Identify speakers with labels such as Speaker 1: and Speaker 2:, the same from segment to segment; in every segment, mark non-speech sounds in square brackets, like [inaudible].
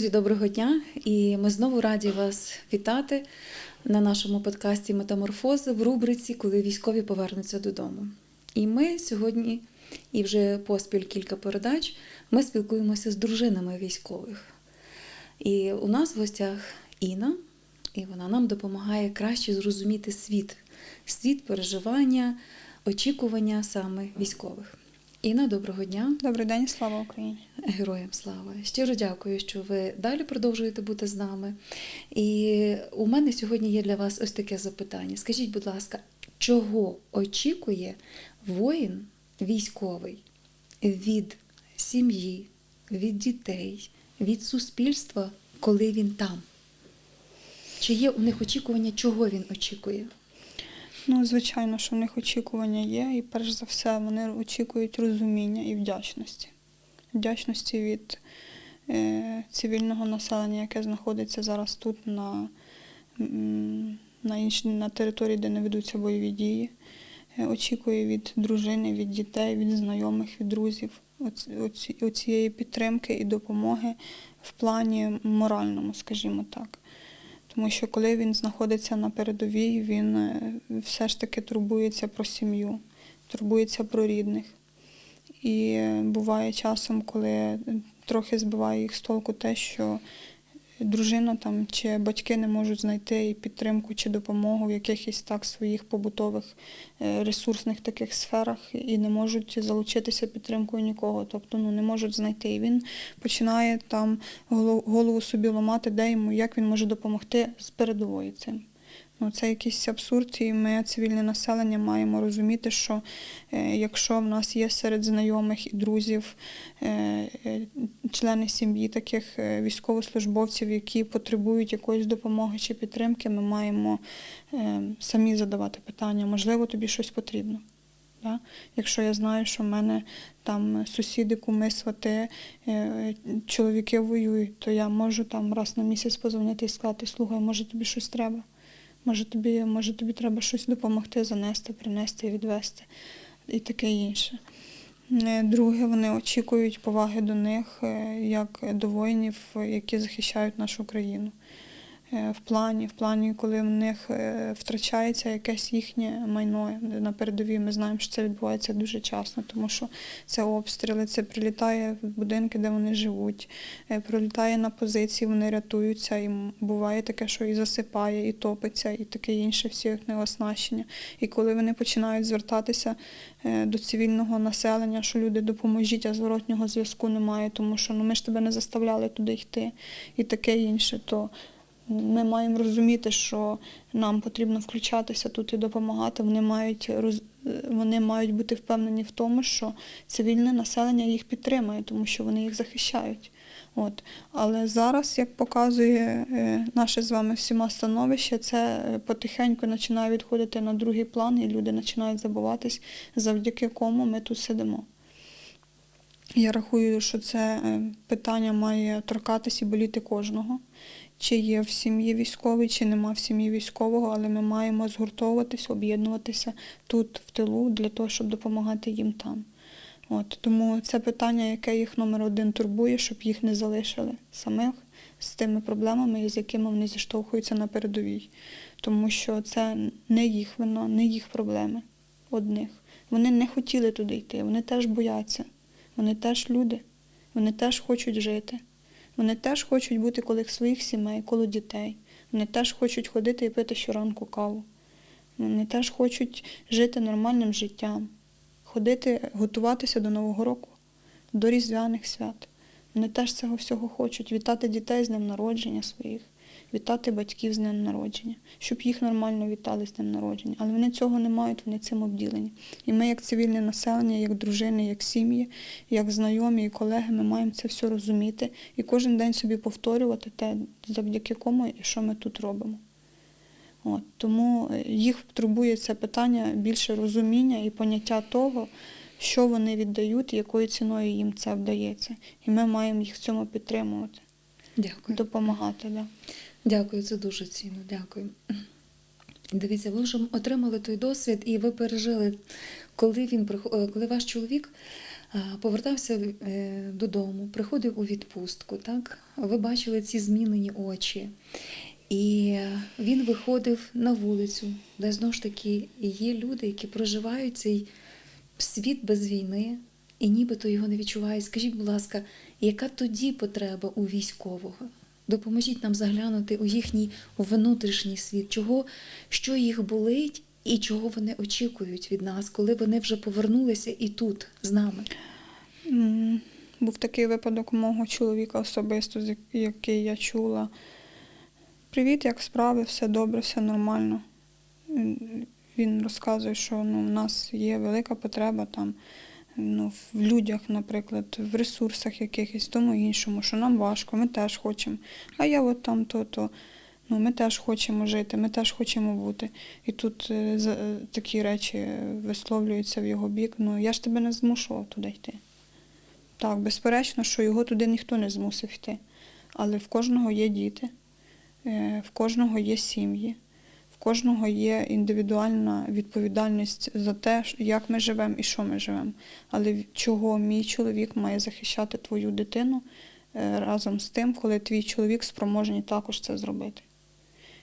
Speaker 1: Друзі, доброго дня! І ми знову раді вас вітати на нашому подкасті Метаморфози в рубриці Коли військові повернуться додому. І ми сьогодні, і вже поспіль кілька передач, ми спілкуємося з дружинами військових. І у нас в гостях Інна, і вона нам допомагає краще зрозуміти світ, світ переживання, очікування саме військових. Інна, доброго дня!
Speaker 2: Добрий день, слава Україні.
Speaker 1: Героям слава! Щиро дякую, що ви далі продовжуєте бути з нами. І у мене сьогодні є для вас ось таке запитання. Скажіть, будь ласка, чого очікує воїн військовий від сім'ї, від дітей, від суспільства, коли він там? Чи є у них очікування, чого він очікує?
Speaker 2: Ну, звичайно, що в них очікування є, і перш за все вони очікують розуміння і вдячності. Вдячності від е, цивільного населення, яке знаходиться зараз тут на, на, іншій, на території, де не ведуться бойові дії. Е, очікує від дружини, від дітей, від знайомих, від друзів оці- оці- оцієї підтримки і допомоги в плані моральному, скажімо так. Тому що коли він знаходиться на передовій, він е, все ж таки турбується про сім'ю, турбується про рідних. І е, буває часом, коли трохи збиває їх з толку те, що дружина там чи батьки не можуть знайти і підтримку чи допомогу в якихось так своїх побутових е, ресурсних таких сферах і не можуть залучитися підтримкою нікого, тобто ну не можуть знайти. І він починає там голову собі ламати, де йому, як він може допомогти з передової цим. Ну, це якийсь абсурд, і ми, цивільне населення, маємо розуміти, що е, якщо в нас є серед знайомих і друзів е, е, члени сім'ї таких військовослужбовців, які потребують якоїсь допомоги чи підтримки, ми маємо самі задавати питання, можливо, тобі щось потрібно. Да? Якщо я знаю, що в мене там сусіди, куми, свати, чоловіки воюють, то я можу там раз на місяць позвонити і сказати, слухай, може тобі щось треба. Може тобі, може тобі треба щось допомогти, занести, принести, відвести і таке інше. Е, Друге, вони очікують поваги до них е, як до воїнів, які захищають нашу країну. Е, В плані, в плані, коли в них е, втрачається якесь їхнє майно на передовій, ми знаємо, що це відбувається дуже часто, тому що це обстріли, це прилітає в будинки, де вони живуть, е, прилітає на позиції, вони рятуються, і буває таке, що і засипає, і топиться, і таке інше, всі їхнє оснащення. І коли вони починають звертатися до цивільного населення, що люди допоможіть, а зворотнього зв'язку немає, тому що ну ми ж тебе не заставляли туди йти, і таке інше, то ми маємо розуміти, що нам потрібно включатися тут і допомагати. Вони мають роз... вони мають бути впевнені в тому, що цивільне населення їх підтримує, тому що вони їх захищають. От. Але зараз, як показує е, наше з вами всіма становище, це е, потихеньку починає відходити на другий план, і люди починають забуватись, завдяки кому ми тут сидимо. Я рахую, що це е, питання має торкатись і боліти кожного. Чи є в сім'ї військовий, чи нема в сім'ї військового, але ми маємо згуртовуватися, об'єднуватися тут, в тилу, для того, щоб допомагати їм там. От, тому це питання, яке їх номер один турбує, щоб їх не залишили самих з тими проблемами, з якими вони зіштовхуються на передовій. Тому що це не їх вина, не їх проблеми одних. Вони не хотіли туди йти, вони теж бояться. Вони теж люди, вони теж хочуть жити. Вони теж хочуть бути коло своїх сімей, коло дітей. Вони теж хочуть ходити і пити щоранку каву. Вони теж хочуть жити нормальним життям, ходити, готуватися до Нового року, до Різдвяних свят. Вони теж цього всього хочуть вітати дітей з днем народження своїх, вітати батьків з днем народження, щоб їх нормально вітали з днем народження. Але вони цього не мають, вони цим обділені. І ми, як цивільне населення, як дружини, як сім'ї, як знайомі і колеги, ми маємо це все розуміти і кожен день собі повторювати те, завдяки кому і що ми тут робимо. От, тому е, їх турбує це питання більше розуміння і поняття того, що вони віддають і якою ціною їм це вдається. І ми маємо їх в цьому підтримувати,
Speaker 1: Дякую.
Speaker 2: допомагати. Да.
Speaker 1: Дякую, це дуже цінно. Дякую. Дивіться, ви вже отримали той досвід, і ви пережили, коли він е, коли ваш чоловік е, повертався е, додому, приходив у відпустку. Так? Ви бачили ці змінені очі. І він виходив на вулицю, де знову ж таки є люди, які проживають цей світ без війни і нібито його не відчувають. Скажіть, будь ласка, яка тоді потреба у військового? Допоможіть нам заглянути у їхній внутрішній світ, чого, що їх болить і чого вони очікують від нас, коли вони вже повернулися і тут з нами.
Speaker 2: Був такий випадок мого чоловіка особисто, який я чула. Привіт, як справи, все добре, все нормально. Він розказує, що ну, в нас є велика потреба там, ну, в людях, наприклад, в ресурсах якихось, тому іншому, що нам важко, ми теж хочемо. А я от там то-то. Ну, ми теж хочемо жити, ми теж хочемо бути. І тут е, е, такі речі висловлюються в його бік. Ну, я ж тебе не змушував туди йти. Так, безперечно, що його туди ніхто не змусив йти. Але в кожного є діти, е, в кожного є сім'ї, кожного є індивідуальна відповідальність за те, як ми живемо і що ми живемо. Але чого мій чоловік має захищати твою дитину е, разом з тим, коли твій чоловік спроможний також це зробити.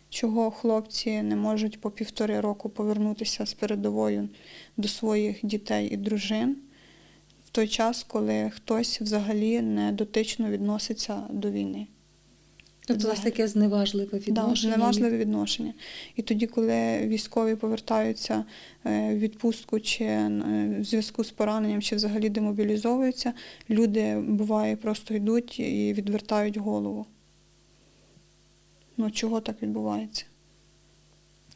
Speaker 2: Чого хлопці не можуть по півтори року повернутися з передовою до своїх дітей і дружин в той час, коли хтось взагалі не дотично відноситься до війни.
Speaker 1: Тобто у вас таке зневажливе відношення.
Speaker 2: зневажливе відношення. І тоді, коли військові повертаються е, в відпустку чи е, в зв'язку з пораненням, чи взагалі демобілізовуються, люди буває просто йдуть і відвертають голову. Ну чого так відбувається?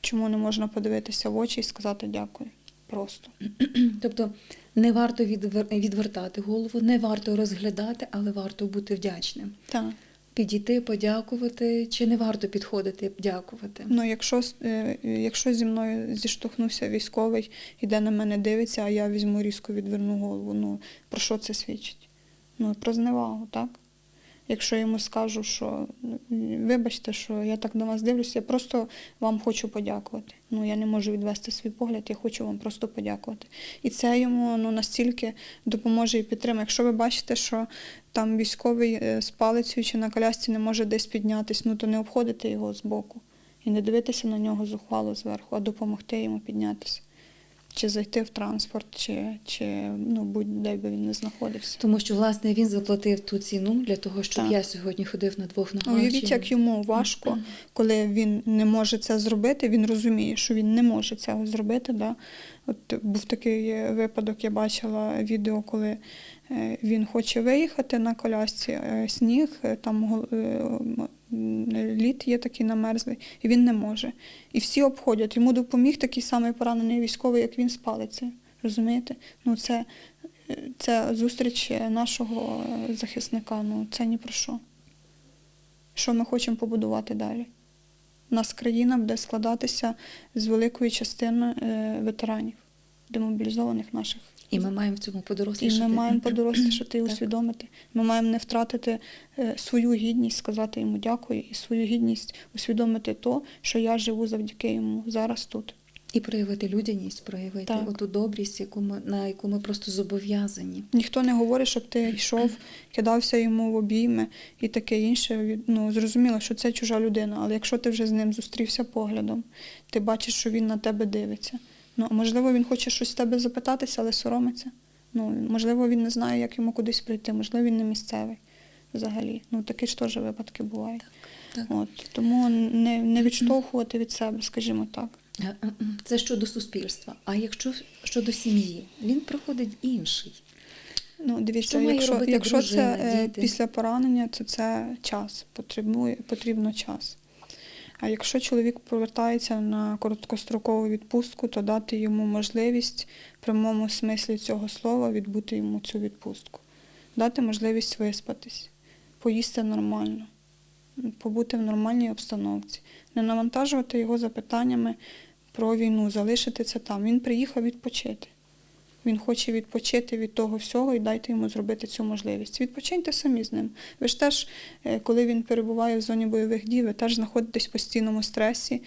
Speaker 2: Чому не можна подивитися в очі і сказати дякую? Просто. [clears throat]
Speaker 1: Тобто не варто відвертати голову, не варто розглядати, але варто бути вдячним.
Speaker 2: Так.
Speaker 1: Підійти, подякувати, чи не варто підходити, дякувати.
Speaker 2: Ну, якщо, е, якщо зі мною зіштовхнувся військовий, іде на мене дивиться, а я візьму різко відверну голову, ну про що це свідчить? Ну, про зневагу, так? Якщо йому скажу, що вибачте, що я так на вас дивлюся, я просто вам хочу подякувати. Ну, я не можу відвести свій погляд, я хочу вам просто подякувати. І це йому ну, настільки допоможе і підтримує. Якщо ви бачите, що там військовий е, з палицею чи на колясці не може десь піднятись, ну то не обходити його збоку і не дивитися на нього зухвало зверху, а допомогти йому піднятися. Чи зайти в транспорт, чи, чи ну, будь-де би він не знаходився.
Speaker 1: Тому що, власне, він заплатив ту ціну для того, щоб
Speaker 2: Так.
Speaker 1: я сьогодні ходив на двох ногах.
Speaker 2: Уявіть,
Speaker 1: чи-
Speaker 2: як йому важко, коли він не може це зробити, він розуміє, що він не може цього зробити. Да? От був такий випадок, я бачила відео, коли е, він хоче виїхати на колясці, е, сніг, е, там лід є такий намерзлий, і він не може. І всі обходять. Йому допоміг такий самий поранений військовий, як він палицею. Розумієте? Ну, це, це зустріч нашого е, захисника. Ну, це ні про що що ми хочемо побудувати далі. У нас країна буде складатися з великої частини е, ветеранів, демобілізованих наших.
Speaker 1: І ми маємо в цьому
Speaker 2: І ми маємо [clears throat] подорослішати і усвідомити. Ми маємо не втратити е, свою гідність, сказати йому дякую, і свою гідність усвідомити то, що я живу завдяки йому зараз тут.
Speaker 1: І проявити людяність, проявити
Speaker 2: Так.
Speaker 1: оту добрість, яку ми, на яку ми просто зобов'язані.
Speaker 2: Ніхто не говорить, щоб ти йшов, [clears throat] кидався йому в обійми і таке інше. Ну, зрозуміло, що це чужа людина, але якщо ти вже з ним зустрівся поглядом, ти бачиш, що він на тебе дивиться. Ну, а можливо, він хоче щось з тебе запитатися, але соромиться. Ну, можливо, він не знає, як йому кудись прийти, можливо, він не місцевий взагалі. Ну, такі ж теж випадки бувають.
Speaker 1: Так.
Speaker 2: От, тому не, не відштовхувати від себе, скажімо так.
Speaker 1: Е, е, е, Це щодо суспільства. А якщо щодо сім'ї, він проходить інший.
Speaker 2: Ну, дивіться,
Speaker 1: Що
Speaker 2: якщо, якщо
Speaker 1: дружина,
Speaker 2: це
Speaker 1: діти?
Speaker 2: після поранення, то це час, потребує, потрібно час. А якщо чоловік повертається на короткострокову відпустку, то дати йому можливість в прямому смислі цього слова відбути йому цю відпустку. Дати можливість виспатись, поїсти нормально, побути в нормальній обстановці, не навантажувати його запитаннями про війну, залишити це там. Він приїхав відпочити. Він хоче відпочити від того всього і дайте йому зробити цю можливість. Відпочиньте самі з ним. Ви ж теж, е, коли він перебуває в зоні бойових дій, ви теж знаходитесь в постійному стресі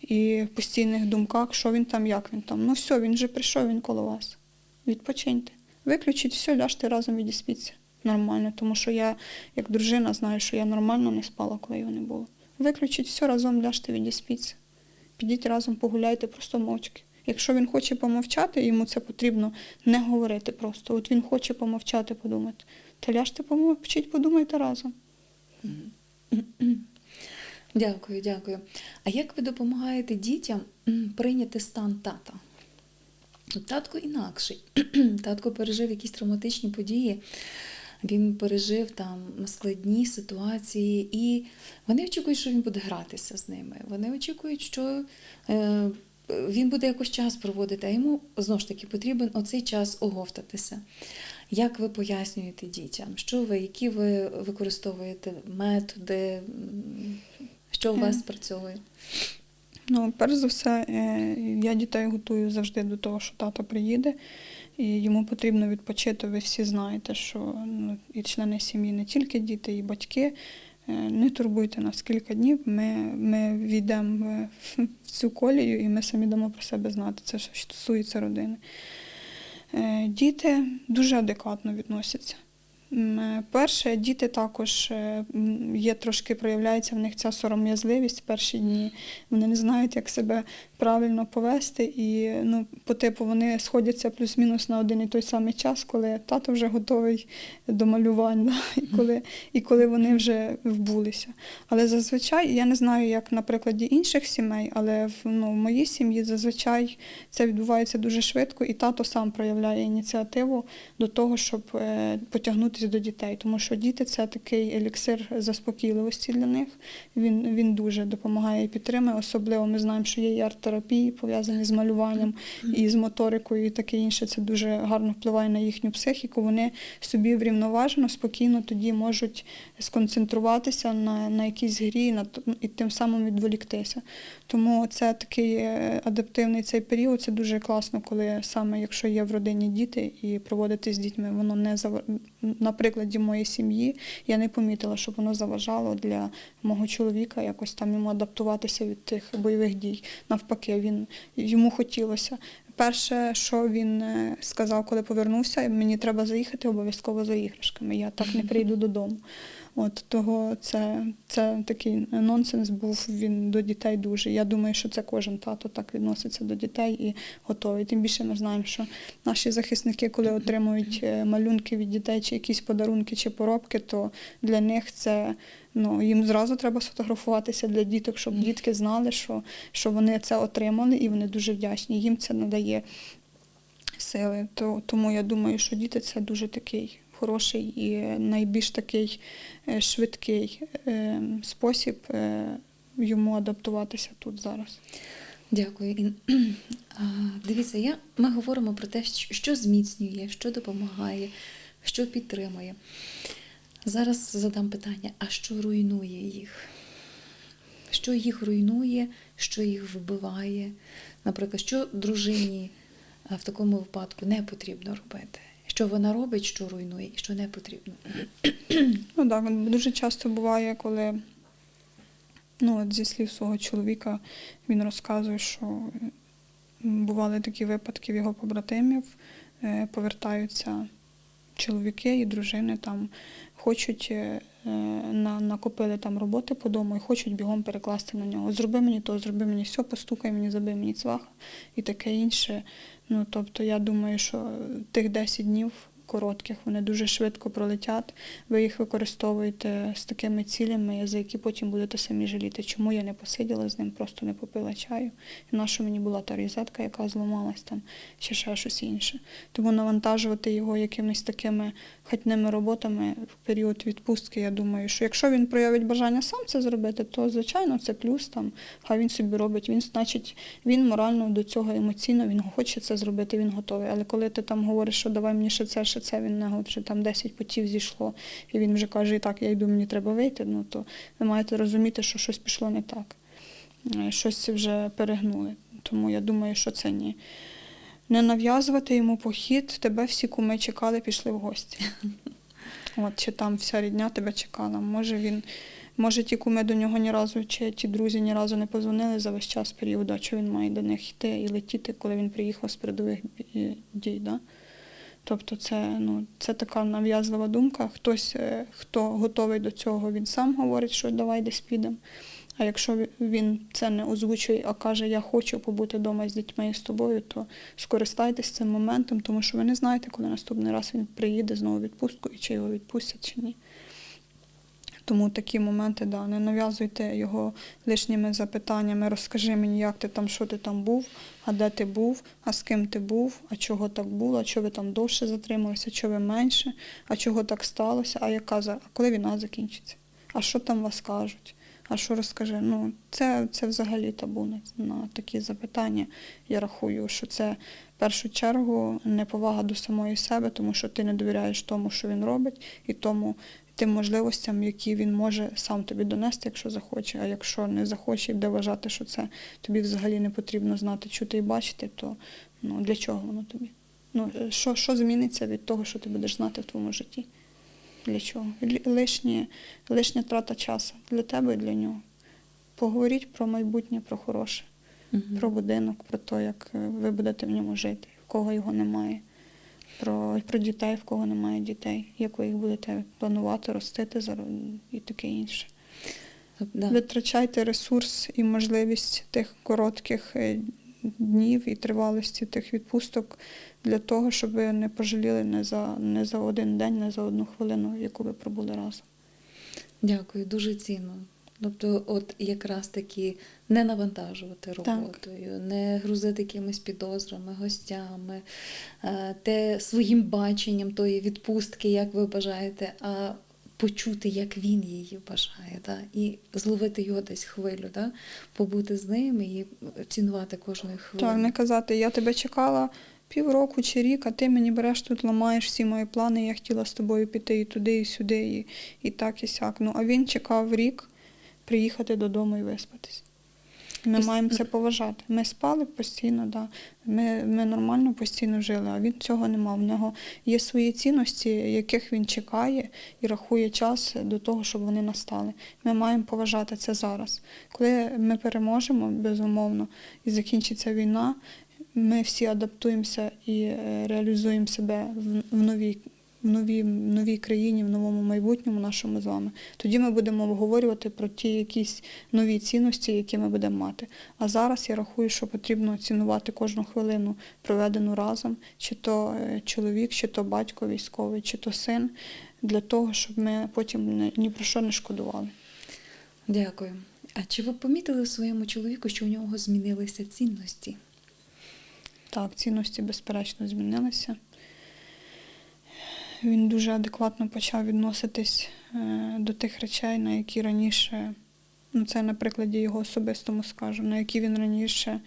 Speaker 2: і в постійних думках, що він там, як він там. Ну все, він вже прийшов, він коло вас. Відпочиньте. Виключіть все, ляжте разом відіспіться. Нормально, тому що я, як дружина, знаю, що я нормально не спала, коли його не було. Виключіть все, разом ляжте відіспіться. Підіть разом погуляйте, просто мовчки. Якщо він хоче помовчати, йому це потрібно не говорити просто. От він хоче помовчати, подумати. То ляжте помовчіть, подумайте разом. [clears throat]
Speaker 1: Дякую, дякую. А як ви допомагаєте дітям прийняти стан тата? Татко інакший. [clears throat] Татко пережив якісь травматичні події. Він пережив там складні ситуації, і вони очікують, що він буде гратися з ними. Вони очікують, що е, він буде якось час проводити, а йому знову ж таки потрібен оцей час оговтатися. Як ви пояснюєте дітям? Що ви, які ви використовуєте методи? Що у вас
Speaker 2: Е.
Speaker 1: спрацьовує?
Speaker 2: Ну, перш за все, е, я дітей готую завжди до того, що тато приїде, і йому потрібно відпочити. Ви всі знаєте, що ну, і члени сім'ї, не тільки діти, і батьки. Е, Не турбуйте нас кілька днів. Ми, ми війдемо в в цю колію і ми самі дамо про себе знати. Це що стосується родини. Е, Діти дуже адекватно відносяться. Е, Перше, діти також е, є трошки проявляється в них ця сором'язливість в перші дні. Вони не знають, як себе правильно повести, і ну, по типу вони сходяться плюс-мінус на один і той самий час, коли тато вже готовий до малювання, і коли, і коли вони вже вбулися. Але зазвичай я не знаю, як на прикладі інших сімей, але в, ну, в моїй сім'ї зазвичай це відбувається дуже швидко, і тато сам проявляє ініціативу до того, щоб е, потягнутися до дітей. Тому що діти це такий еліксир заспокійливості для них. Він, він дуже допомагає і підтримує. Особливо ми знаємо, що є і арт-терапії, пов'язані з малюванням і з моторикою, і таке інше. Це дуже гарно впливає на їхню психіку. Вони собі врівноважено, спокійно тоді можуть сконцентруватися на, на якійсь грі на, і тим самим відволіктися. Тому це такий е, адаптивний цей період. Це дуже класно, коли саме якщо є в родині діти і проводити з дітьми, воно не зав... на прикладі моєї сім'ї. Я не помітила, щоб воно заважало для мого чоловіка якось там йому адаптуватися від тих бойових дій. Навпаки, він йому хотілося. Перше, що він е, сказав, коли повернувся, мені треба заїхати обов'язково за іграшками. Я так не прийду додому. От того це, це такий нонсенс був він до дітей дуже. Я думаю, що це кожен тато так відноситься до дітей і готовий. Тим більше ми знаємо, що наші захисники, коли отримують е, малюнки від дітей, чи якісь подарунки, чи поробки, то для них це ну їм зразу треба сфотографуватися для діток, щоб дітки знали, що, що вони це отримали, і вони дуже вдячні. Їм це надає сили. То, тому я думаю, що діти це дуже такий хороший і найбільш такий е, швидкий е, спосіб е, йому адаптуватися тут зараз.
Speaker 1: Дякую. Ін. Дивіться, я, ми говоримо про те, що що зміцнює, що допомагає, що підтримує. Зараз задам питання: а що руйнує їх? Що їх руйнує, що їх вбиває? Наприклад, що дружині в такому випадку не потрібно робити? Що вона робить, що руйнує, і що не потрібно?
Speaker 2: Ну так, дуже часто буває, коли ну, от зі слів свого чоловіка він розказує, що бували такі випадки в його побратимів, е, повертаються чоловіки і дружини там хочуть е, накопили там роботи по дому і хочуть бігом перекласти на нього. Зроби мені то, зроби мені все, постукай мені, забий мені цваха і таке інше. Ну тобто я думаю, що тих 10 днів коротких вони дуже швидко пролетять. Ви їх використовуєте з такими цілями, за які потім будете самі жаліти. Чому я не посиділа з ним, просто не попила чаю. І наша мені була та різетка, яка зламалась там, чи ще щось інше. Тому навантажувати його якимись такими хатними роботами в період відпустки, я думаю, що якщо він проявить бажання сам це зробити, то звичайно це плюс там. Хай він собі робить. Він, значить, він морально до цього емоційно, він хоче це зробити, він готовий. Але коли ти там говориш, що давай мені ще це, ще це, він не вже там 10 потів зійшло, і він вже каже, і так, я йду, мені треба вийти. Ну то ви маєте розуміти, що щось пішло не так. Е, Щось вже перегнули. Тому я думаю, що це ні. Не нав'язувати йому похід, тебе всі куми чекали, пішли в гості. [laughs] От, чи там вся рідня тебе чекала. Може він, може ті куми до нього ні разу, чи ті друзі ні разу не позвонили за весь час періоду, а що він має до них йти і летіти, коли він приїхав з передових дій. Да? Тобто це, ну, це така нав'язлива думка. Хтось, е, хто готовий до цього, він сам говорить, що давай десь підемо. А якщо він це не озвучує, а каже, я хочу побути вдома з дітьми і з тобою, то скористайтесь цим моментом, тому що ви не знаєте, коли наступний раз він приїде знову в відпустку і чи його відпустять, чи ні. Тому такі моменти, да, не нав'язуйте його лишніми запитаннями, розкажи мені, як ти там, що ти там був, а де ти був, а з ким ти був, а чого так було, а чого ви там довше затрималися, чого ви менше, а чого так сталося, а яка а коли війна закінчиться, а що там вас кажуть, а що розкажи. Ну, це, це взагалі табу на, на такі запитання. Я рахую, що це в першу чергу неповага до самої себе, тому що ти не довіряєш тому, що він робить, і тому тим можливостям, які він може сам тобі донести, якщо захоче. А якщо не захоче і буде вважати, що це тобі взагалі не потрібно знати, чути і бачити, то ну, для чого воно тобі? Ну, е, що, що зміниться від того, що ти будеш знати в твоєму житті? Для чого? Лишні, лишня трата часу для тебе і для нього. Поговоріть про майбутнє, про хороше,
Speaker 1: Мгм.
Speaker 2: про будинок, про те, як е, ви будете в ньому жити, в кого його немає, про, про дітей, в кого немає дітей, як ви їх будете планувати, ростити і таке інше.
Speaker 1: Да.
Speaker 2: Витрачайте ресурс і можливість тих коротких е, днів і тривалості тих відпусток для того, щоб ви не пожаліли не за, не за один день, не за одну хвилину, яку ви пробули разом.
Speaker 1: Дякую, дуже цінно. Тобто, от якраз таки не навантажувати
Speaker 2: Так.
Speaker 1: роботою, не грузити якимись підозрами, гостями, е, те своїм баченням тої відпустки, як ви бажаєте, а почути, як він її бажає, да? і зловити його десь хвилю, да? побути з ним і цінувати кожної хвилини.
Speaker 2: Так, не казати, я тебе чекала півроку чи рік, а ти мені береш тут, ламаєш всі мої плани, я хотіла з тобою піти і туди, і сюди, і, і так, і сяк. Ну, а він чекав рік приїхати додому і виспатись. Ми
Speaker 1: Ось-
Speaker 2: маємо це поважати. Ми спали постійно, да. ми, ми нормально постійно жили, а він цього не мав. В нього є свої цінності, яких він чекає і рахує час до того, щоб вони настали. Ми маємо поважати це зараз. Коли ми переможемо, безумовно, і закінчиться війна, ми всі адаптуємося і е, реалізуємо себе в новій. В новій, новій країні, в новому майбутньому нашому з вами. Тоді ми будемо обговорювати про ті якісь нові цінності, які ми будемо мати. А зараз я рахую, що потрібно цінувати кожну хвилину, проведену разом, чи то е, чоловік, чи то батько військовий, чи то син, для того, щоб ми потім ні про що не шкодували.
Speaker 1: Дякую. А чи ви помітили в своєму чоловіку, що у нього змінилися цінності?
Speaker 2: Так, цінності, безперечно, змінилися. Він дуже адекватно почав відноситись е, до тих речей, на які раніше, ну це на прикладі його особистому скажу, на які він раніше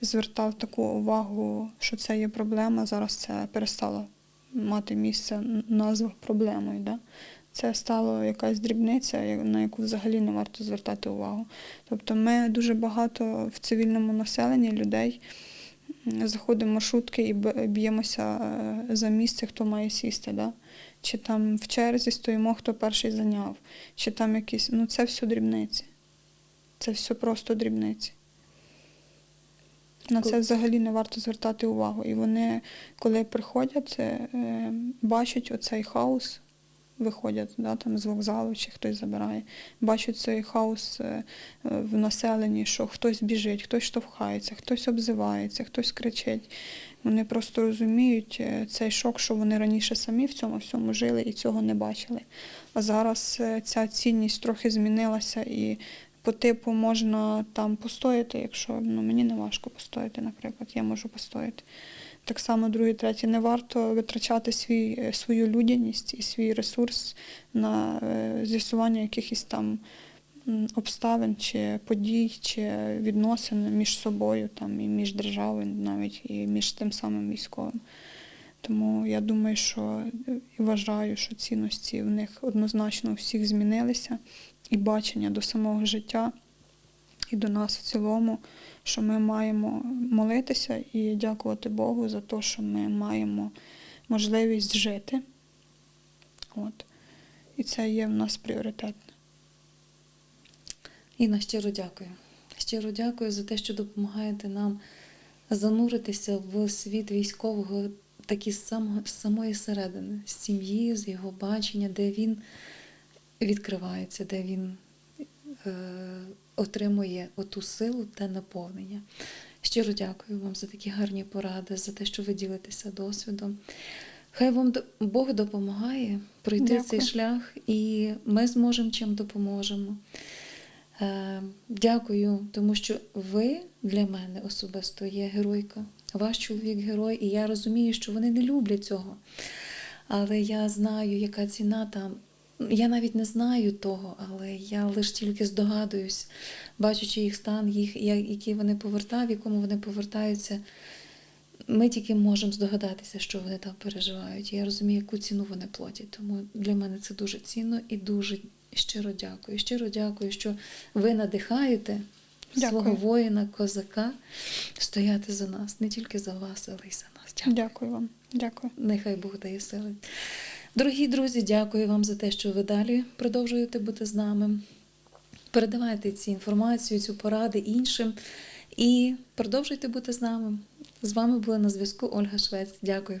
Speaker 2: звертав таку увагу, що це є проблема, зараз це перестало мати місце назва проблемою. Да? Це стало якась дрібниця, на яку взагалі не варто звертати увагу. Тобто ми дуже багато в цивільному населенні людей заходимо маршрутки і б'ємося е, за місце, хто має сісти. Да? Чи там в черзі стоїмо, хто перший зайняв, чи там якісь. Ну це все дрібниці. Це все просто дрібниці. На це взагалі не варто звертати увагу. І вони, коли приходять, е, е, бачать оцей хаос, виходять да, там з вокзалу чи хтось забирає, бачать цей хаос е, в населенні, що хтось біжить, хтось штовхається, хтось обзивається, хтось кричить. Вони просто розуміють е, цей шок, що вони раніше самі в цьому всьому жили і цього не бачили. А зараз е, ця цінність трохи змінилася і по типу можна там постояти, якщо ну, мені не важко постояти, наприклад, я можу постояти. Так само, другий, третій, не варто витрачати свій, е, свою людяність і свій ресурс на е, з'ясування якихось там обставин чи подій, чи відносин між собою, там, і між державою, навіть і між тим самим військовим. Тому я думаю, що е, і вважаю, що цінності в них однозначно у всіх змінилися, і бачення до самого життя, і до нас в цілому, що ми маємо молитися і дякувати Богу за те, що ми маємо можливість жити. От. І це є в нас пріоритетно.
Speaker 1: Інна, щиро дякую. Щиро дякую за те, що допомагаєте нам зануритися в світ військового такі з самої середини, з сім'ї, з його бачення, де він відкривається, де він е, отримує оту силу та наповнення. Щиро дякую вам за такі гарні поради, за те, що ви ділитеся досвідом. Хай вам Бог допомагає пройти
Speaker 2: Дякую.
Speaker 1: цей шлях, і ми зможемо чим допоможемо. Е, Дякую, тому що ви для мене особисто є геройка. Ваш чоловік герой, і я розумію, що вони не люблять цього. Але я знаю, яка ціна там. Я навіть не знаю того, але я лише тільки здогадуюсь, бачачи їх стан, їх, я- які вони повертають, в якому вони повертаються. Ми тільки можемо здогадатися, що вони там переживають. Я розумію, яку ціну вони платять. Тому для мене це дуже цінно і дуже щиро дякую. Щиро дякую, що ви надихаєте
Speaker 2: Дякую.
Speaker 1: свого воїна, козака стояти за нас, не тільки за вас, але й за нас. Дякую.
Speaker 2: Дякую вам. Дякую.
Speaker 1: Нехай Бог дає сили. Дорогі друзі, дякую вам за те, що ви далі продовжуєте бути з нами. Передавайте цю інформацію, цю поради іншим і продовжуйте бути з нами. З вами була на зв'язку Ольга Швець. Дякую.